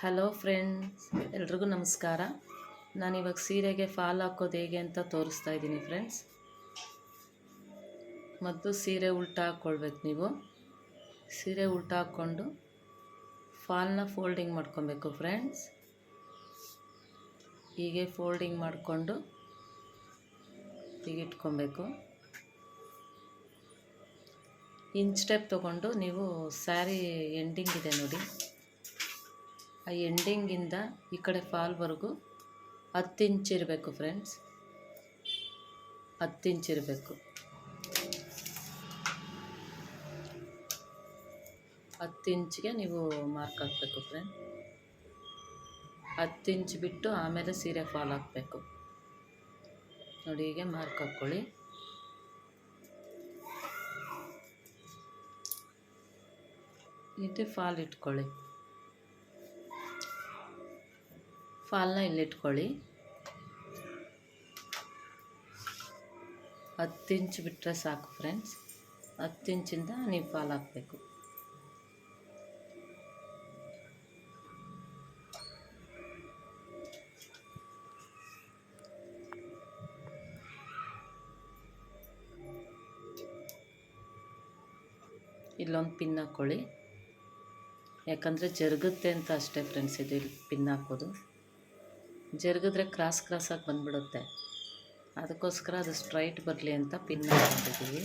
Hello friends, ಎಲ್ರಿಗೂ ನಮಸ್ಕಾರ. ನಾನಿವಾಗ ಸೀರೆಗೆ ಫಾಲ್ ಹಾಕೋದು ಹೇಗೆ ಅಂತ ತೋರಿಸ್ತಾ ಇದ್ದೀನಿ ಫ್ರೆಂಡ್ಸ್. ಮತ್ತು ಸೀರೆ ಉಲ್ಟಾ ಹಾಕ್ಕೊಳ್ಬೇಕು ನೀವು. ಸೀರೆ ಉಲ್ಟಾ ಹಾಕ್ಕೊಂಡು ಫಾಲ್ನ ಫೋಲ್ಡಿಂಗ್ ಮಾಡ್ಕೊಬೇಕು ಫ್ರೆಂಡ್ಸ್. ಹೀಗೆ ಫೋಲ್ಡಿಂಗ್ ಮಾಡಿಕೊಂಡು ಹೀಗೆ ಇಟ್ಕೊಬೇಕು ಇಂಚ್ ಸ್ಟೆಪ್ ತೊಗೊಂಡು ನೀವು ಸ್ಯಾರಿ ಎಂಡಿಂಗ್ ಇದೆ ನೋಡಿ. ಆ ಎಂಡಿಂಗಿಂದ ಈ ಕಡೆ ಫಾಲ್ವರೆಗೂ ಹತ್ತು ಇಂಚ್ ಇರಬೇಕು ಫ್ರೆಂಡ್ಸ್ ಹತ್ತು ಇಂಚ್ ಇರಬೇಕು ಹತ್ತು ಇಂಚಿಗೆ ನೀವು ಮಾರ್ಕ್ ಹಾಕಬೇಕು ಫ್ರೆಂಡ್ ಹತ್ತು ಇಂಚ್ ಬಿಟ್ಟು ಆಮೇಲೆ ಸೀರೆ ಫಾಲ್ ಹಾಕಬೇಕು. ನೋಡಿ, ಹೀಗೆ ಮಾರ್ಕ್ ಹಾಕ್ಕೊಳ್ಳಿ ಇದು ಫಾಲ್ ಇಟ್ಕೊಳ್ಳಿ. ಫಾಲ್ನ ಇಲ್ಲಿಟ್ಕೊಳ್ಳಿ ಹತ್ತು ಇಂಚ್ ಬಿಟ್ಟರೆ ಸಾಕು ಫ್ರೆಂಡ್ಸ್ ಹತ್ತು ಇಂಚಿಂದ ನೀವು ಫಾಲ್ ಹಾಕಬೇಕು ಇಲ್ಲೊಂದು ಪಿನ್ ಹಾಕ್ಕೊಳ್ಳಿ ಯಾಕಂದರೆ ಜರುಗುತ್ತೆ ಅಂತ ಅಷ್ಟೇ ಫ್ರೆಂಡ್ಸ್ ಇದು ಇಲ್ಲಿ ಪಿನ್ ಹಾಕೋದು ಜರುಗಿದ್ರೆ ಕ್ರಾಸ್ ಕ್ರಾಸಾಗಿ ಬಂದ್ಬಿಡುತ್ತೆ. ಅದಕ್ಕೋಸ್ಕರ ಅದು ಸ್ಟ್ರೈಟ್ ಬರಲಿ ಅಂತ ಪಿನ್ ಮಾಡ್ಕೊಂಡಿದ್ದೀವಿ.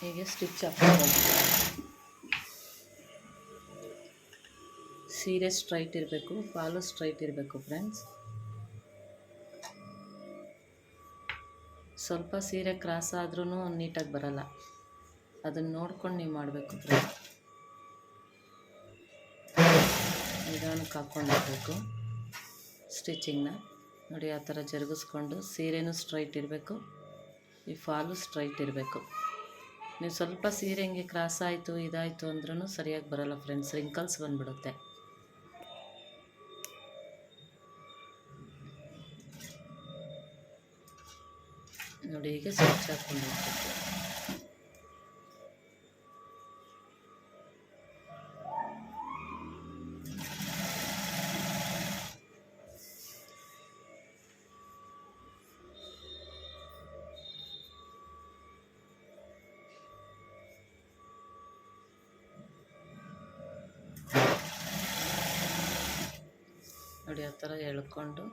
ಹೀಗೆ ಸ್ಟಿಚ್ ಹಾಕ್ಬೋದು ಸೀರೆ ಸ್ಟ್ರೈಟ್ ಇರಬೇಕು ಫಾಲು ಸ್ಟ್ರೈಟ್ ಇರಬೇಕು ಫ್ರೆಂಡ್ಸ್. ಸ್ವಲ್ಪ ಸೀರೆ ಕ್ರಾಸ್ ಆದ್ರೂ ನೀಟಾಗಿ ಬರಲ್ಲ. ಅದನ್ನು ನೋಡ್ಕೊಂಡು ನೀವು ಮಾಡಬೇಕು. ನಿಧಾನಕ್ಕೆ ಹಾಕ್ಕೊಂಡು ಹೋಗ್ಬೇಕು ಸ್ಟಿಚಿಂಗ್ನ ನೋಡಿ, ಆ ಥರ ಜರುಗಿಸ್ಕೊಂಡು ಸೀರೆನೂ ಸ್ಟ್ರೈಟ್ ಇರಬೇಕು. ಈ ಫಾಲು ಸ್ಟ್ರೈಟ್ ಇರಬೇಕು. ನೀವು ಸ್ವಲ್ಪ ಸೀರೆ ಹಿಂಗೆ ಕ್ರಾಸ್ ಆಯಿತು, ಇದಾಯಿತು ಅಂದ್ರೂ ಸರಿಯಾಗಿ ಬರೋಲ್ಲ ಫ್ರೆಂಡ್ಸ್ ರಿಂಕಲ್ಸ್ ಬಂದ್ಬಿಡುತ್ತೆ. ನೋಡಿ, ಹೀಗೆ ಸ್ವಿಚ್ ಹಾಕ್ಕೊಂಡು ಆ ಥರ ಎಳ್ಕೊಂಡು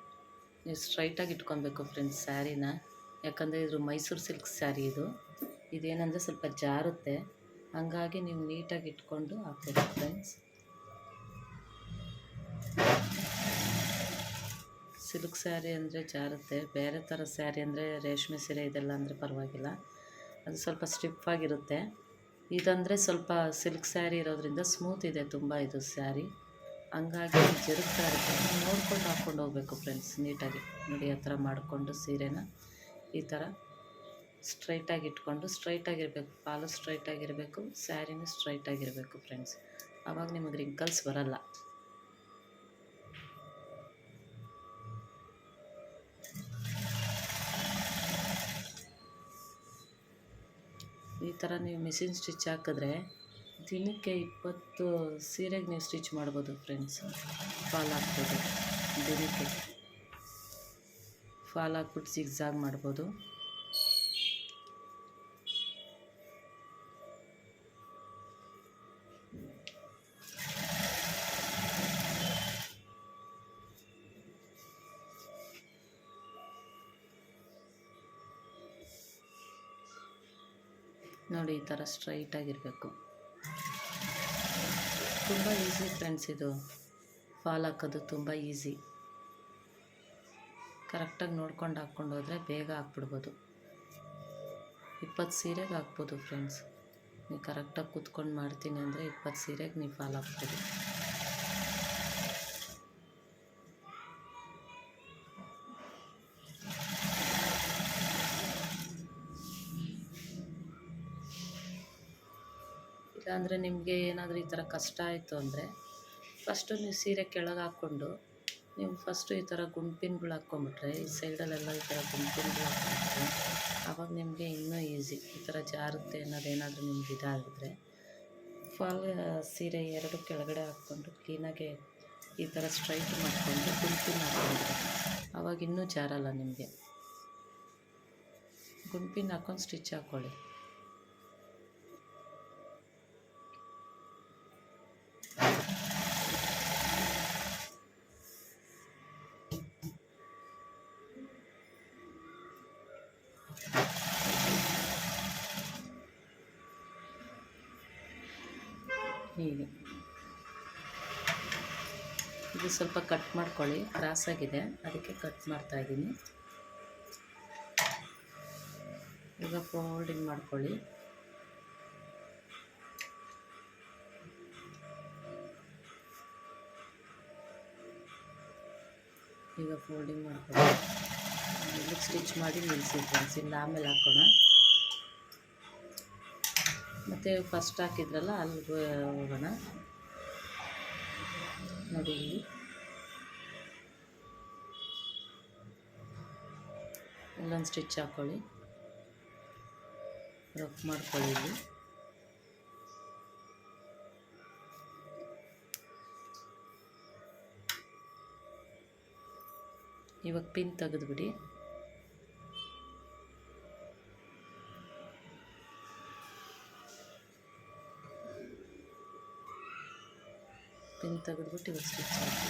ನೀವು ಸ್ಟ್ರೈಟಾಗಿ ಇಟ್ಕೊಬೇಕು ಫ್ರೆಂಡ್ಸ್ ಸ್ಯಾರಿನ. ಯಾಕಂದರೆ ಇದು ಮೈಸೂರು ಸಿಲ್ಕ್ ಸ್ಯಾರಿ ಇದು. ಇದೇನಂದರೆ ಸ್ವಲ್ಪ ಜಾರುತ್ತೆ. ಹಾಗಾಗಿ ನೀವು ನೀಟಾಗಿ ಇಟ್ಕೊಂಡು ಹಾಕ್ಬೇಕು ಫ್ರೆಂಡ್ಸ್. ಸಿಲ್ಕ್ ಸ್ಯಾರಿ ಅಂದರೆ ಜಾರುತ್ತೆ. ಬೇರೆ ಥರ ಸ್ಯಾರಿ ಅಂದರೆ ರೇಷ್ಮೆ ಸೀರೆ ಇದೆಲ್ಲ ಅಂದರೆ ಪರವಾಗಿಲ್ಲ. ಅದು ಸ್ವಲ್ಪ ಸ್ಟಿಫ್ ಆಗಿರುತ್ತೆ ಇದಂದರೆ ಸ್ವಲ್ಪ ಸಿಲ್ಕ್ ಸ್ಯಾರಿ ಇರೋದ್ರಿಂದ ಸ್ಮೂತ್ ಇದೆ ತುಂಬ ಇದು ಸ್ಯಾರಿ. ಹಂಗಾಗಿ ಜರುಗ್ತಾ ಇರುತ್ತೆ. ನೋಡ್ಕೊಂಡು ಹಾಕ್ಕೊಂಡು ಹೋಗ್ಬೇಕು ಫ್ರೆಂಡ್ಸ್ ನೀಟಾಗಿ. ನೋಡಿ, ಆ ಥರ ಮಾಡಿಕೊಂಡು ಸೀರೆನ ಈ ಥರ ಸ್ಟ್ರೈಟಾಗಿ ಇಟ್ಕೊಂಡು ಸ್ಟ್ರೈಟಾಗಿರಬೇಕು ಪಾಲು ಸ್ಟ್ರೈಟಾಗಿರಬೇಕು ಸ್ಯಾರಿನೂ ಸ್ಟ್ರೈಟಾಗಿರಬೇಕು ಫ್ರೆಂಡ್ಸ್ ಆವಾಗ ನಿಮಗೆ ರಿಂಕಲ್ಸ್ ಬರಲ್ಲ. ಈ ಥರ ನೀವು ಮಿಷಿನ್ ಸ್ಟಿಚ್ ಹಾಕಿದ್ರೆ ದಿನಕ್ಕೆ ಇಪ್ಪತ್ತು ಸೀರೆಗೆ ನೀವು ಸ್ಟಿಚ್ ಮಾಡ್ಬೋದು ಫ್ರೆಂಡ್ಸ್. ಫಾಲ್ ಹಾಕ್ಬೋದು. ದಿನಕ್ಕೆ ಫಾಲ್ ಹಾಕ್ಬಿಟ್ಟು ಜಿಗ್ಜಾಗ್ ಮಾಡ್ಬೋದು. ನೋಡಿ ಈ ಥರ ಸ್ಟ್ರೈಟಾಗಿರಬೇಕು. ತುಂಬ ಈಸಿ ಫ್ರೆಂಡ್ಸ್ ಇದು. ಫಾಲ್ ಹಾಕೋದು ತುಂಬ ಈಸಿ ಕರೆಕ್ಟಾಗಿ ನೋಡ್ಕೊಂಡು ಹಾಕ್ಕೊಂಡು ಹೋದರೆ ಬೇಗ ಹಾಕ್ಬಿಡ್ಬೋದು. ಇಪ್ಪತ್ತು ಸೀರೆಗೆ ಹಾಕ್ಬೋದು ಫ್ರೆಂಡ್ಸ್ ನೀವು ಕರೆಕ್ಟಾಗಿ ಕೂತ್ಕೊಂಡು ಮಾಡ್ತೀನಿ ಅಂದರೆ ಇಪ್ಪತ್ತು ಸೀರೆಗೆ ನೀವು ಫಾಲ್ ಹಾಕ್ಬೋದು. ನಿಮಗೆ ಏನಾದರೂ ಈ ಥರ ಕಷ್ಟ ಆಯಿತು ಅಂದರೆ ಫಸ್ಟು ನೀವು ಸೀರೆ ಕೆಳಗೆ ಹಾಕ್ಕೊಂಡು ನೀವು ಫಸ್ಟು ಈ ಥರ ಗುಂಪಿನ್ಗಳು ಹಾಕ್ಕೊಂಬಿಟ್ರೆ, ಈ ಸೈಡಲ್ಲೆಲ್ಲ ಈ ಥರ ಗುಂಪಿನ್ಗಳು ಹಾಕ್ಕೊಂಬಿಟ್ರೆ ಆವಾಗ ನಿಮಗೆ ಇನ್ನೂ ಈಸಿ ಈ ಥರ ಜಾರುತ್ತೆ ಅನ್ನೋದೇನಾದರೂ ನಿಮ್ಗೆ ಇದಾಗಿದ್ರೆ ಫಾಲ್ ಸೀರೆ ಎರಡು ಕೆಳಗಡೆ ಹಾಕ್ಕೊಂಡು ಕ್ಲೀನಾಗೆ ಈ ಥರ ಸ್ಟ್ರೈಟ್ ಮಾಡಿಕೊಂಡು ಗುಂಪಿನ ಹಾಕ್ಕೊಂಡ್ರೆ ಆವಾಗ ಇನ್ನೂ ಜಾರಲ್ಲ ನಿಮಗೆ. ಗುಂಪಿನ ಹಾಕ್ಕೊಂಡು ಸ್ಟಿಚ್ ಹಾಕ್ಕೊಳ್ಳಿ. ಹೀಗೆ. ಇದು ಸ್ವಲ್ಪ ಕಟ್ ಮಾಡ್ಕೊಳ್ಳಿ. ಕ್ರಾಸಾಗಿದೆ ಅದಕ್ಕೆ ಕಟ್ ಮಾಡ್ತಾ ಇದ್ದೀನಿ. ಈಗ ಫೋಲ್ಡಿಂಗ್ ಮಾಡ್ಕೊಳ್ಳಿ. ಈಗ ಫೋಲ್ಡಿಂಗ್ ಮಾಡ್ಕೊಳ್ಳಿ. ಸ್ಟಿಚ್ ಮಾಡಿ ನಿಲ್ಲಿಸಿ ಫ್ರೆಂಡ್ಸ್ ಇಲ್ಲ ಆಮೇಲೆ ಹಾಕೋಣ. ಮತ್ತು ಫಸ್ಟ್ ಹಾಕಿದ್ರಲ್ಲ ಅಲ್ಲಿಗೆ ಹೋಗೋಣ. ನೋಡಿ ಇಲ್ಲಿ. ಇಲ್ಲೊಂದು ಸ್ಟಿಚ್ ಹಾಕ್ಕೊಳ್ಳಿ ರಫ್ ಮಾಡ್ಕೊಳ್ಳಿ ಇಲ್ಲಿ. ಇವಾಗ ಪಿನ್ ತೆಗೆದುಬಿಡಿ. ಪಿನ್ ತೆಗೆದ್ಬಿಟ್ಟು ಇವಾಗ ಸ್ಟಿಚ್ ಹಾಕಿ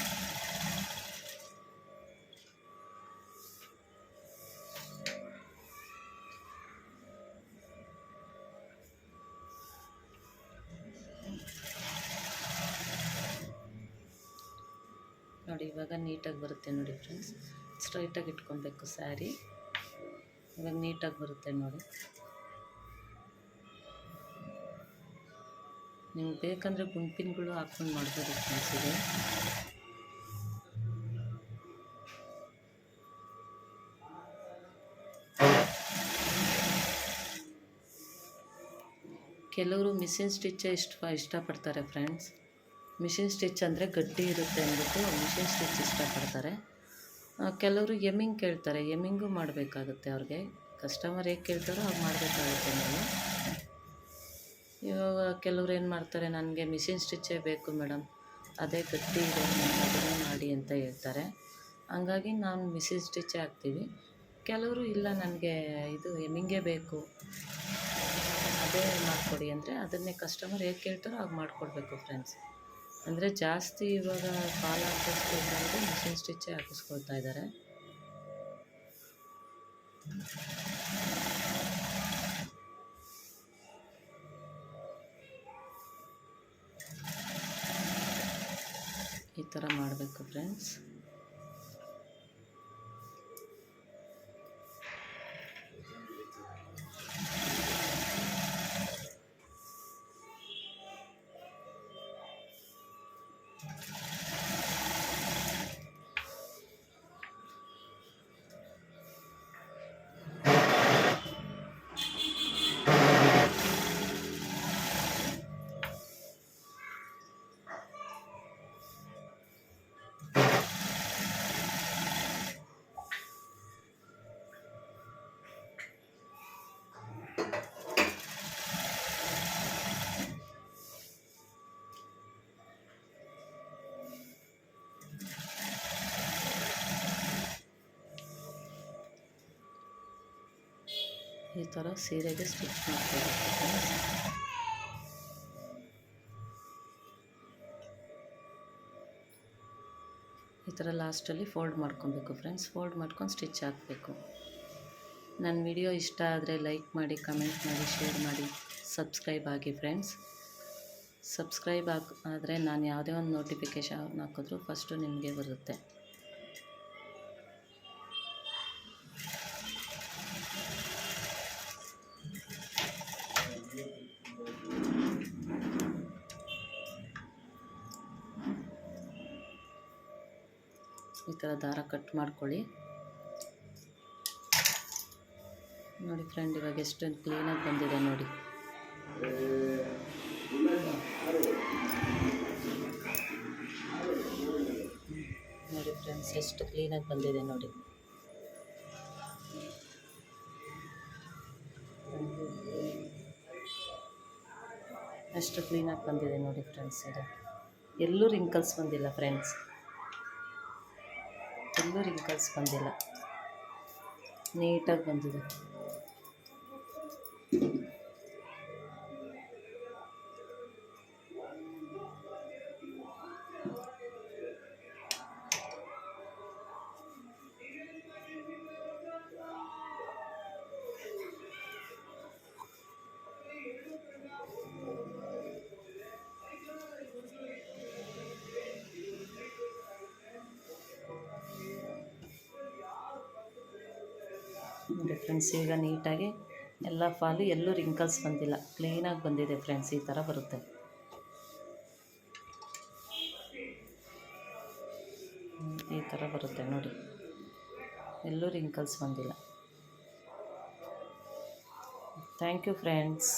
ನೋಡಿ, ಇವಾಗ ನೀಟಾಗಿ ಬರುತ್ತೆ ನೋಡಿ ಫ್ರೆಂಡ್ಸ್ ಸ್ಟ್ರೈಟಾಗಿ ಇಟ್ಕೊಬೇಕು ಸ್ಯಾರಿ ಇವಾಗ ನೀಟಾಗಿ ಬರುತ್ತೆ ನೋಡಿ. ನಿಮ್ಗೆ ಬೇಕಂದರೆ ಗುಂಪಿನ್ಗಳು ಹಾಕ್ಕೊಂಡು ಮಾಡ್ಬೋದು ಫ್ರೆಂಡ್ಸ್ ಇದು. ಕೆಲವರು ಮಿಷಿನ್ ಸ್ಟಿಚ್ಚೇ ಇಷ್ಟ ಇಷ್ಟಪಡ್ತಾರೆ ಫ್ರೆಂಡ್ಸ್ ಮಿಷಿನ್ ಸ್ಟಿಚ್ ಅಂದರೆ ಗಟ್ಟಿ ಇರುತ್ತೆ ಅಂದ್ಬಿಟ್ಟು ಮಿಷಿನ್ ಸ್ಟಿಚ್ ಇಷ್ಟಪಡ್ತಾರೆ. ಕೆಲವರು ಎಮ್ಮಿಂಗ್ ಕೇಳ್ತಾರೆ, ಎಮ್ಮಿಂಗು ಮಾಡಬೇಕಾಗುತ್ತೆ ಅವ್ರಿಗೆ. ಕಸ್ಟಮರ್ ಹೇಗೆ ಕೇಳ್ತಾರೋ ಹಾಗೆ ಮಾಡಬೇಕಾಗುತ್ತೆ ನೀವು ಇವಾಗ ಕೆಲವ್ರು ಏನು ಮಾಡ್ತಾರೆ, ನನಗೆ ಮಿಷಿನ್ ಸ್ಟಿಚ್ಚೇ ಬೇಕು ಮೇಡಮ್ ಅದೇ ಗಟ್ಟಿ ಇದೆ ಅದನ್ನೇ ಮಾಡಿ ಅಂತ ಹೇಳ್ತಾರೆ. ಹಂಗಾಗಿ ನಾನು ಮಿಷಿನ್ ಸ್ಟಿಚ್ಚೇ ಹಾಕ್ತೀವಿ. ಕೆಲವರು, ಇಲ್ಲ, ನನಗೆ ಇದು ಹೆಮ್ಮಿಂಗೇ ಬೇಕು, ಅದೇ ಮಾಡಿಕೊಡಿ ಅಂದರೆ ಅದನ್ನೇ ಕಸ್ಟಮರ್ ಹೇಗೆ ಕೇಳ್ತಾರೋ ಹಾಗೆ ಮಾಡಿಕೊಡ್ಬೇಕು ಫ್ರೆಂಡ್ಸ್ ಅಂದರೆ ಜಾಸ್ತಿ ಇವಾಗ ಕಾಲ್ ಹಾಕಿಸ್ಕೊಳ್ತಾರೆ ಮಿಷಿನ್ ಸ್ಟಿಚ್ಚೇ ಹಾಕಿಸ್ಕೊಳ್ತಾ ಇದ್ದಾರೆ. ಥರ ಮಾಡಬೇಕು ಫ್ರೆಂಡ್ಸ್ ಈ ಥರ ಸೀರೆಗೆ ಸ್ಟಿಚ್ ಮಾಡ್ಕೋಬೇಕು. ಈ ಥರ ಲಾಸ್ಟಲ್ಲಿ ಫೋಲ್ಡ್ ಮಾಡ್ಕೊಬೇಕು ಫ್ರೆಂಡ್ಸ್. ಫೋಲ್ಡ್ ಮಾಡ್ಕೊಂಡು ಸ್ಟಿಚ್ ಹಾಕಬೇಕು. ನನ್ನ ವಿಡಿಯೋ ಇಷ್ಟ ಆದರೆ ಲೈಕ್ ಮಾಡಿ, ಕಮೆಂಟ್ ಮಾಡಿ, ಶೇರ್ ಮಾಡಿ, ಸಬ್ಸ್ಕ್ರೈಬ್ ಆಗಿ ಫ್ರೆಂಡ್ಸ್. ಸಬ್ಸ್ಕ್ರೈಬ್ ಆಗಿ ಆದರೆ ನಾನು ಯಾವುದೇ ಒಂದು ನೋಟಿಫಿಕೇಶನ್ ಹಾಕಿದ್ರೂ ಫಸ್ಟು ನಿಮಗೆ ಬರುತ್ತೆ. ದಾರ ಕಟ್ ಮಾಡ್ಕೊಳ್ಳಿ. ನೋಡಿ ಫ್ರೆಂಡ್, ಇವಾಗ ಎಷ್ಟೊಂದು ಕ್ಲೀನಾಗಿ ಬಂದಿದೆ ನೋಡಿ. ನೋಡಿ ಫ್ರೆಂಡ್ಸ್, ಎಷ್ಟು ಕ್ಲೀನಾಗಿ ಬಂದಿದೆ ನೋಡಿ. ಅಷ್ಟು ಕ್ಲೀನಾಗಿ ಬಂದಿದೆ ನೋಡಿ ಫ್ರೆಂಡ್ಸ್, ಇದು. ಎಲ್ಲೂ ರಿಂಕಲ್ಸ್ ಬಂದಿಲ್ಲ ಫ್ರೆಂಡ್ಸ್. ರಿಂಕಲ್ಸ್ ಬಂದಿಲ್ಲ ನೀಟಾಗಿ ಬಂದಿದೆ. ನೋಡಿ ಫ್ರೆಂಡ್ಸ್ ಈಗ ನೀಟಾಗಿ ಎಲ್ಲ ಫಾಲು ಎಲ್ಲೂ ರಿಂಕಲ್ಸ್ ಬಂದಿಲ್ಲ. ಕ್ಲೀನಾಗಿ ಬಂದಿದೆ ಫ್ರೆಂಡ್ಸ್ ಈ ಥರ ಬರುತ್ತೆ. ಈ ಥರ ಬರುತ್ತೆ ನೋಡಿ. ಎಲ್ಲೂ ರಿಂಕಲ್ಸ್ ಬಂದಿಲ್ಲ. Thank you friends